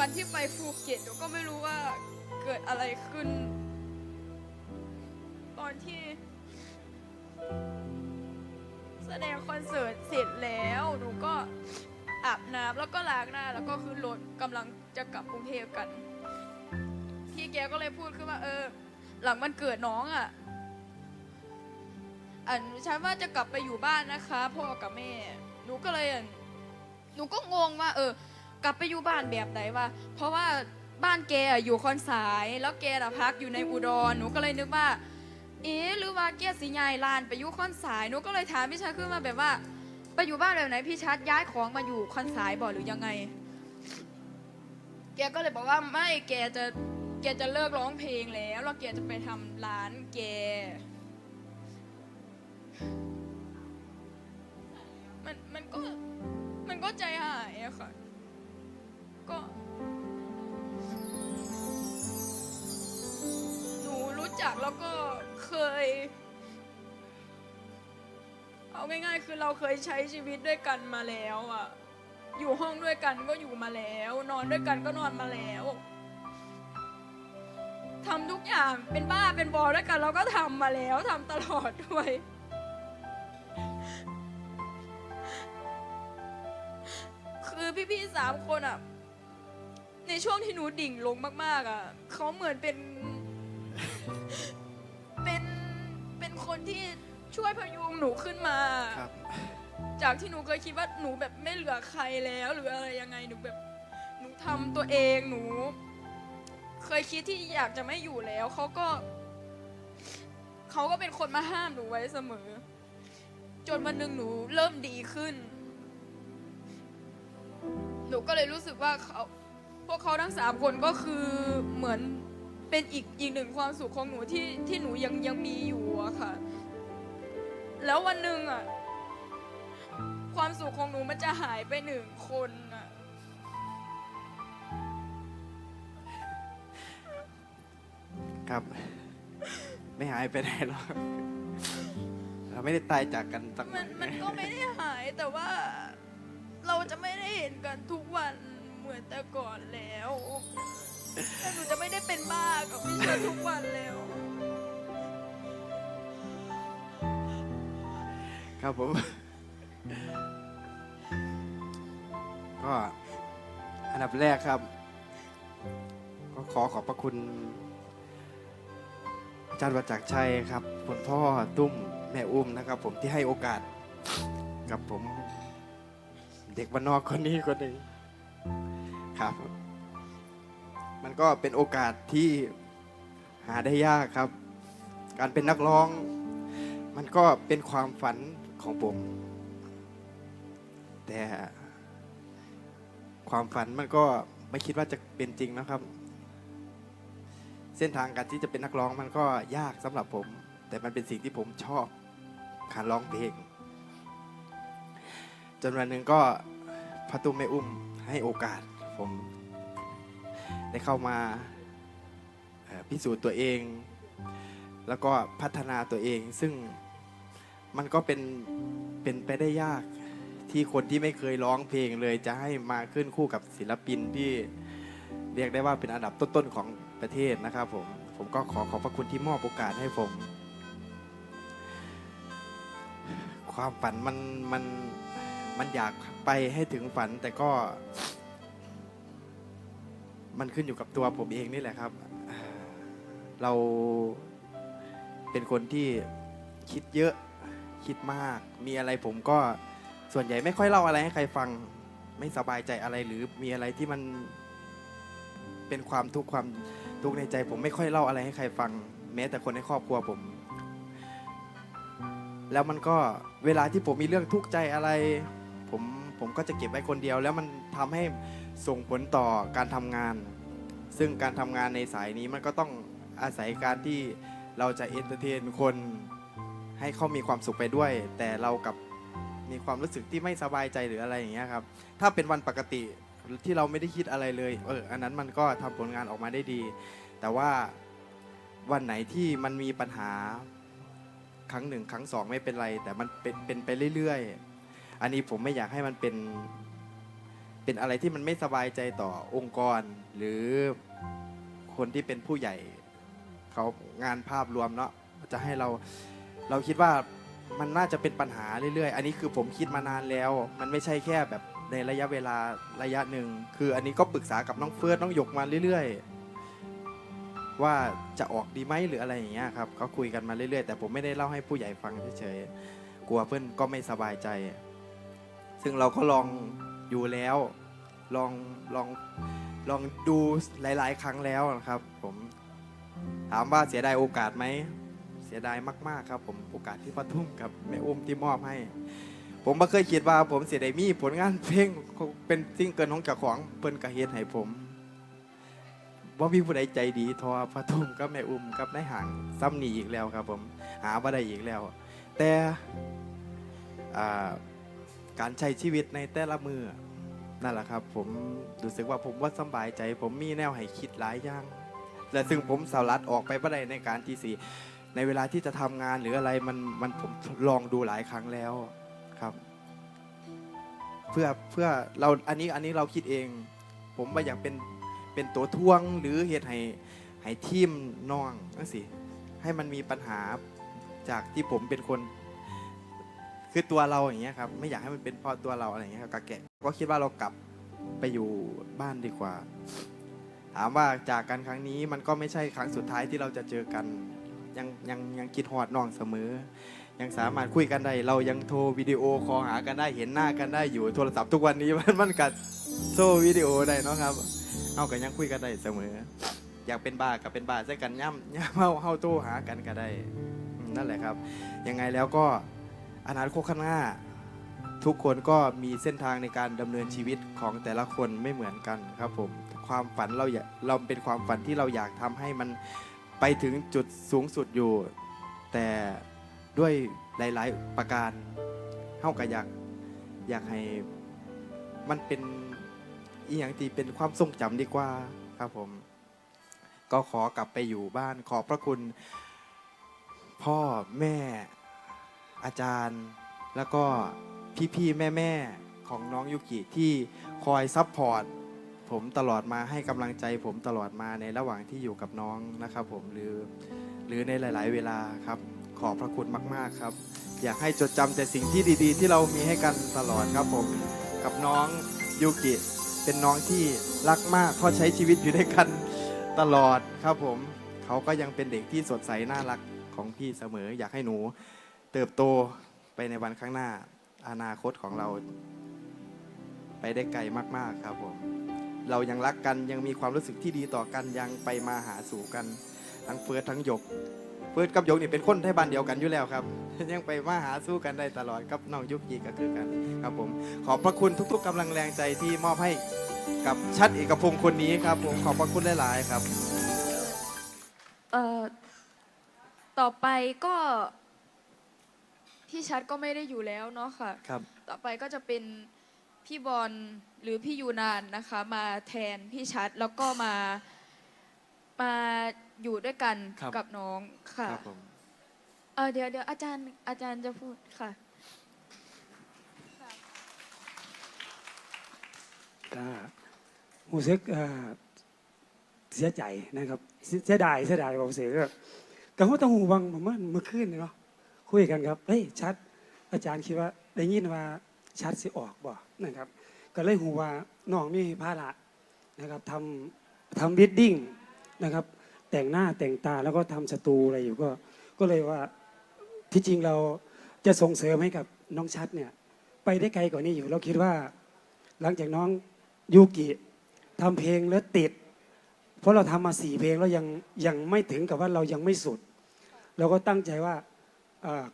วันที่ไปภูเก็ตหนูก็ไม่รู้ว่าเกิดอะไรขึ้น ตอนที่ แสดงคอนเสิร์ตเสร็จแล้วหนูก็อาบน้ำแล้วก็ล้างหน้า แล้วก็ขึ้นรถกำลังจะกลับกรุงเทพกัน พี่แกก็เลยพูดขึ้นว่า เออ หลังมันเกิดน้องอะอันฉันว่าจะกลับไปอยู่บ้านนะคะ พ่อกับแม่ หนูก็เลยหนูก็งงว่า เออ กลับไปอยู่บ้านแบบไหนวะเพราะว่าบ้านแกอะอยู่คอนสาย แล้วแกอะพักอยู่ในอุดรหนูก็เลยนึกว่า เอ๊ะหรือว่าแกสิยายลานไปอยู่คอนสายหนูก็เลยถามพี่ชัดขึ้นมาแบบว่า ไปอยู่บ้านแบบไหนพี่ชัดย้ายของมาอยู่คอนสายบ่หรือยังไง แกก็เลยบอกว่าไม่แกจะแกจะเลิกร้องเพลงแล้วแล้วแกจะไปทำร้านแก มันมันก็มันก็ใจหายอะค่ะ ก็ หนูรู้จักแล้วก็เคย เอาง่าย ๆ คือเราเคยใช้ชีวิตด้วยกันมาแล้วอะอยู่ห้องด้วยกันก็อยู่มาแล้ว นอนด้วยกันก็นอนมาแล้วทำทุกอย่างเป็นบ้าเป็นบอด้วยกันเราก็ทำมาแล้วทำตลอดด้วย คือพี่ๆสามคนอะ ช่วงที่หนูดิ่งลงมาก ๆ อะเขาเหมือนเป็น เป็นเป็นคนที่ช่วยพยุงหนูขึ้นมา ครับ จากที่หนูเคยคิดว่าหนูแบบไม่เหลือใครแล้ว หรืออะไรยังไงหนูแบบหนูทำตัวเองหนู เคยคิดที่อยากจะไม่อยู่แล้วเขาก็เขาก็เป็นคนมาห้ามหนูไว้เสมอ จนวันหนึ่งหนูเริ่มดีขึ้น หนูก็เลยรู้สึกว่าเขาพ วกเขาทั้งสามคนก็คือเหมือนเป็นอีกอีกหนึ่งความสุขของหนูที่ที่หนูยังยังมีอยู่อะค่ะ แล้ววันหนึ่งอะความสุขของหนูมันจะหายไปหนึ่งคนอะครับ ไม่หายไปไหนหรอกเราไม่ได้ตายจากกันสักหมัน่อนยมันก็ไม่ได้หายแต่ว่าเราจะไม่ได้เห็นกันทุกวันเห มือนแต่ก่อนแล้วแต่หนูจะไม่ได้เป็นบ้ากับพี่เชอทุกวันแล้ว ครับผม ก็อันดับแรกครับ ก็ขอขอบพระคุณอาจารย์ประจักษ์ชัยครับคุณพ่อตุ้มแม่อุ้มนะครับ ผมที่ให้โอกาสกับผม เด็กบ้านนอกคนนี้คนหนึ่ง ครับ มันก็เป็นโอกาสที่หาได้ยากครับ การเป็นนักร้อง มันก็เป็นความฝันของผม แต่ความฝันมันก็ไม่คิดว่าจะเป็นจริงนะครับ เส้นทางการที่จะเป็นนักร้องมันก็ยากสำหรับผม แต่มันเป็นสิ่งที่ผมชอบการร้องเพลงจนวันหนึ่งก็พระตุ้มไม่อุ้มให้โอกาส ผมได้เข้ามาพิสูจน์ตัวเอง แล้วก็พัฒนาตัวเองซึ่งมันก็เป็นเป็นไปได้ยากที่คนที่ไม่เคยร้องเพลงเลยจะให้มาขึ้นคู่กับศิลปินที่เรียกได้ว่าเป็นอันดับต้นๆของประเทศนะครับผมผมก็ขอขอบพระคุณที่มอบโอกาสให้ผม ความฝันมันมันมันอยากไปให้ถึงฝันแต่ก็ มันขึ้นอยู่กับตัวผมเองนี่แหละครับ เราเป็นคนที่คิดเยอะคิดมาก มีอะไรผมก็ส่วนใหญ่ไม่ค่อยเล่าอะไรให้ใครฟัง ไม่สบายใจอะไรหรือมีอะไรที่มันเป็นความทุกข์ความทุกข์ในใจ ผมไม่ค่อยเล่าอะไรให้ใครฟัง แม้แต่คนในครอบครัวผม แล้วมันก็เวลาที่ผมมีเรื่องทุกข์ใจอะไร ผมผมก็จะเก็บไว้คนเดียว แล้วมันทำให้ ส่งผลต่อการทำงาน ซึ่งการทำงานในสายนี้มันก็ต้องอาศัยการที่เราจะเอนเตอร์เทนคนให้เขามีความสุขไปด้วย แต่เรากับมีความรู้สึกที่ไม่สบายใจหรืออะไรอย่างเงี้ยครับ ถ้าเป็นวันปกติที่เราไม่ได้คิดอะไรเลย เออ อันนั้นมันก็ทำผลงานออกมาได้ดี แต่ว่าวันไหนที่มันมีปัญหาครั้งหนึ่งครั้งสองไม่เป็นไร แต่มันเป็นเป็นไปเรื่อยๆ อันนี้ผมไม่อยากให้มันเป็น เป็นอะไรที่มันไม่สบายใจต่อองค์กร หรือคนที่เป็นผู้ใหญ่เขางานภาพรวมเนาะจะให้เราเราคิดว่ามันน่าจะเป็นปัญหาเรื่อยๆ อันนี้คือผมคิดมานานแล้ว มันไม่ใช่แค่แบบในระยะเวลาระยะหนึ่ง คืออันนี้ก็ปรึกษากับน้องเฟิร์สน้องหยกมาเรื่อยๆ ว่าจะออกดีไหมหรืออะไรอย่างเงี้ยครับก็คุยกันมาเรื่อยๆ แต่ผมไม่ได้เล่าให้ผู้ใหญ่ฟังเฉยๆ กลัวเพื่อนก็ไม่สบายใจ ซึ่งเราก็ลอง อยู่แล้ว ลองลองลองดูหลาย ๆ ครั้งแล้วนะครับ ผมถามว่าเสียดายโอกาสไหมเสียดายมากๆครับผมโอกาสที่ปทุ่มกับแม่อุ้มที่มอบให้ ผมไม่เคยคิดว่าผมเสียดายมีผลงานเพลงเป็นซิงเกิลของเจ้าของเพิ่นกระเฮ็ดให้ผมว่ามีผู้ใดใจดีทอปทุ่มกับแม่อุ้มกับนายห่างซ้ำหนีอีกแล้วครับ ผมหาบ่ได้อีกแล้ว แต่อ่า การใช้ชีวิตในแต่ละมือนั่นแหละครับ ผมรู้สึกว่าผมว่าสบายใจ ผมมีแนวให้คิดหลายอย่าง และซึ่งผมสารัดออกไปบ่ได้ในการที่สี่ในเวลาที่จะทำงานหรืออะไรมันมันผมลองดูหลายครั้งแล้วครับ เพื่อเพื่อเราอันนี้อันนี้เราคิดเอง ผมว่าอยากเป็นเป็นตัวท่วงหรือเหตุให้ให้ทีมน้องนั่นสิให้มันมีปัญหาจากที่ผมเป็นคน คือตัวเราอย่างเงี้ยครับไม่อยากให้มันเป็นเพราะตัวเราอะไรเงี้ยครับกะแกะก็คิดว่าเรากลับไปอยู่บ้านดีกว่า ถามว่าจากกันครั้งนี้มันก็ไม่ใช่ครั้งสุดท้ายที่เราจะเจอกันยังยังยังคิดฮอดน้องเสมอ ยังสามารถคุยกันได้ เรายังโทรวิดีโอคอลหากันได้เห็นหน้ากันได้อยู่โทรศัพท์ทุกวันนี้มันมันกัดโซ่วิดีโอได้เนาะครับเอากันยังคุยกันได้เสมอ อยากเป็นบ้ากับเป็นบ้าใช่กันย่ำย่ำเฮาเฮาโทรหากันก็ได้นั่นแหละครับ ยังไงแล้วก็ อนาคตข้างหน้า ทุกคนก็มีเส้นทางในการดำเนินชีวิตของแต่ละคนไม่เหมือนกันครับผมความฝันเราอยากเราเป็นความฝันที่เราอยากทำให้มันไปถึงจุดสูงสุดอยู่ แต่ด้วยหลาย ๆ ประการเท่ากับอยากอยากให้มันเป็นอีอย่างที่เป็นความทรงจำดีกว่าครับผมก็ขอกลับไปอยู่บ้านขอบพระคุณ พ่อแม่ อาจารย์ แล้วก็พี่ๆแม่ๆของน้องยุกิที่คอยซัพพอร์ตผมตลอดมาให้กำลังใจผมตลอดมาในระหว่างที่อยู่กับน้องนะครับ ผมหรือหรือในหลาย ๆ เวลาครับ ขอบพระคุณมาก ๆ ครับ อยากให้จดจำแต่สิ่งที่ดี ๆ ที่เรามีให้กันตลอดครับผมกับน้องยุกิเป็นน้องที่รักมากเพราะใช้ชีวิตอยู่ด้วยกันตลอดครับผม เขาก็ยังเป็นเด็กที่สดใสน่ารักของพี่เสมอ อยากให้หนู เติบโตไปในวันข้างหน้า อนาคตของเรา ไปได้ไกลมาก ๆ ครับผม เรายังรักกันยังมีความรู้สึกที่ดีต่อกันยังไปมาหาสู่กัน ทั้งเฟิร์สทั้งหยก เฟิร์สกับหยกนี่เป็นคนไทยบ้านเดียวกันอยู่แล้วครับ ยังไปมาหาสู้กันได้ตลอดกับน้องยุกยีก็คือกันครับผม ขอบพระคุณทุก ๆกำลังแรงใจที่มอบให้กับชัดเอกพงศ์คนนี้ครับ ผมขอบพระคุณหลาย ๆ ครับ เอ่อ ต่อไปก็ พี่ชัดก็ไม่ได้อยู่แล้วเนาะค่ะ ครับ ต่อไปก็จะเป็นพี่บอลหรือพี่ยูนานนะคะ มาแทนพี่ชัดแล้วก็มามาอยู่ด้วยกันครับ กับน้องค่ะครับผมเออเดี๋ยวเดี๋ยวอาจารย์อาจารย์จะพูดค่ะ ก็รู้สึกเอ่อเสียใจนะครับเสียเสียดายเสียดายบอกเสียก็ก็ว่าต้องหูวังผมว่าเมื่อคืนนี่เนาะ คุยกันครับเฮ้ยชัด อาจารย์คิดว่าได้ยินว่าชัดสิออกบ่นะครับ ก็เลยหูว่าน้องมีภาระนะครับทำทำวิดดิ้งนะครับ แต่งหน้าแต่งตาแล้วก็ทำสตูอะไรอยู่ก็ก็เลยว่าที่จริงเราจะส่งเสริมให้กับน้องชัดเนี่ยไปได้ไกลกว่านี้อยู่ เราคิดว่าหลังจากน้องยูกิทำเพลงแล้วติด เพราะเราทำมาสี่เพลงแล้วยังยังไม่ถึงกับว่าเรายังไม่สุด เราก็ตั้งใจว่า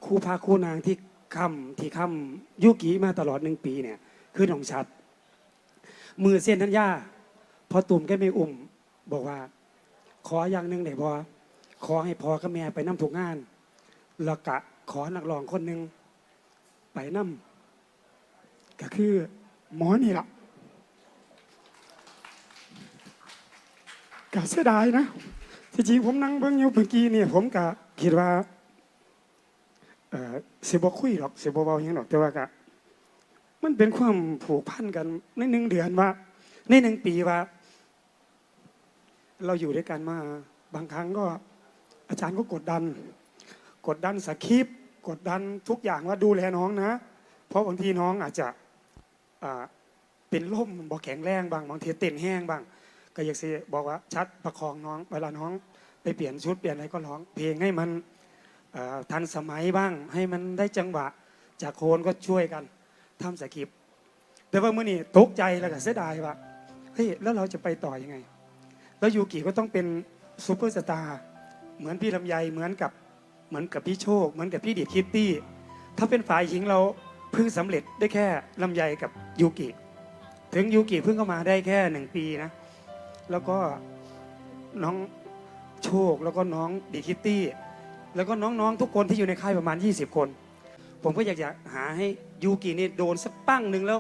คู่พาคู่นางที่คำที่คำยูกิมาตลอดหนึ่งปีเนี่ย คือน้องชัด มือเส้นทัญญาพอตุ่มแกไม่อุ่ม บอกว่า ขออย่างหนึ่งไหนพอขอให้พอกับแม่ไปน้ำถูกงาน แล้วกะขอนักร้องคนหนึ่งไปน้ำก็คือหมอนี่ล่ะก็เสียดายนะที่จริงผมนั่งเบิ่งอยู่เมื่อกี้เนี่ยผมก็คิดว่า เออสิบ่คุยหรอกเสิบ่เบาหยังหรอกแต่ว่าก็มันเป็นความผูกพันกันในหนึ่งเดือนว่า ในหนึ่งปีว่า เราอยู่ด้วยกันมาบางครั้งก็อาจารย์ก็กดดัน กดดันสคริปต์กดดันทุกอย่างว่าดูแลน้องนะ เพราะบางทีน้องอาจจะเป็นล่มบอกแข็งแรงบางบางทีเต้นแห้งบาง ก็อยากสิบอกว่าชัดประคองน้อง เวลาน้อง ไปเปลี่ยนชุดเปลี่ยนอะไรก็ร้องเพลงให้มัน ทันสมัยบ้าง ให้มันได้จังหวะ จากโคนก็ช่วยกันทำสคริปต์แต่ว่าเมื่อนี้ตกใจแล้วก็เสียดายว่าเฮ้ยแล้วเราจะไปต่อยังไง แล้วยูกิก็ต้องเป็นซูเปอร์สตาร์เหมือนพี่ลำไยเหมือนกับเหมือนกับพี่โชค เหมือนกับพี่ดิดคิตตี้ ถ้าเป็นฝ่ายหญิงเราเพิ่งสำเร็จได้แค่ลำไยกับยูกิ ถึงยูกิเพิ่งเข้ามาได้แค่หนึ่งปีนะ แล้วก็น้องโชคแล้วก็น้องดิคิตตี้ แล้วก็น้องๆ ทุกคนที่อยู่ในค่ายประมาณ 20 คน ผมก็อยากจะหาให้ยูกินี่โดนสักปั้งหนึ่งแล้ว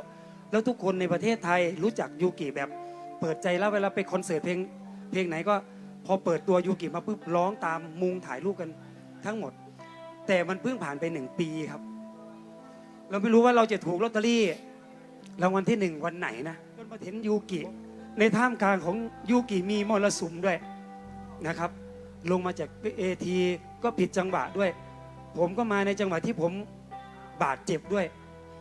แล้วทุกคนในประเทศไทยรู้จักยูกิแบบ เปิดใจแล้วเวลาไปคอนเสิร์ตเพลงเพลงไหนก็พอเปิดตัวยูกิมาปุ๊บร้องตามมุงถ่ายรูปกันทั้งหมด แต่มันเพิ่งผ่านไปหนึ่งปีครับ เราไม่รู้ว่าเราจะถูกลอตเตอรี่รางวัลที่หนึ่งวันไหนนะจนมาเห็นยูกิในท่ามกลางของยูกิมีมรสุมด้วยนะครับ ลงมาจากเอทีก็ผิดจังหวะด้วย ผมก็มาในจังหวะที่ผมบาดเจ็บด้วย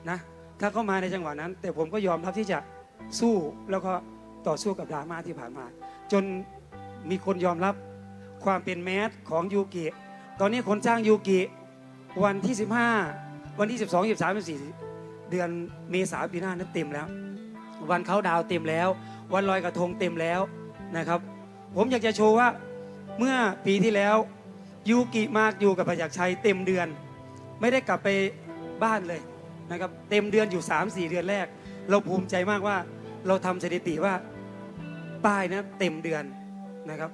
นะถ้าเข้ามาในจังหวะนั้น แต่ผมก็ยอมรับที่จะสู้แล้วก็ต่อสู้กับดราม่าที่ผ่านมา จนมีคนยอมรับความเป็นแมสของยูกิตอนนี้คนจ้างยูกิวันที่ 15 วันที่ 12 13 14เดือนเมษาปีหน้านั้นเต็มแล้ว วันเขาดาวเต็มแล้ว วันลอยกระทงเต็มแล้วนะครับ ผมอยากจะโชว์ว่า เมื่อปีที่แล้วยูกิมากอยู่กับประจักษ์ชัยเต็มเดือน ไม่ได้กลับไปบ้านเลยนะครับเต็มเดือนอยู่ 3-4 เดือนแรก เราภูมิใจมากว่าเราทำสถิติว่าป้ายนะเต็มเดือนนะครับ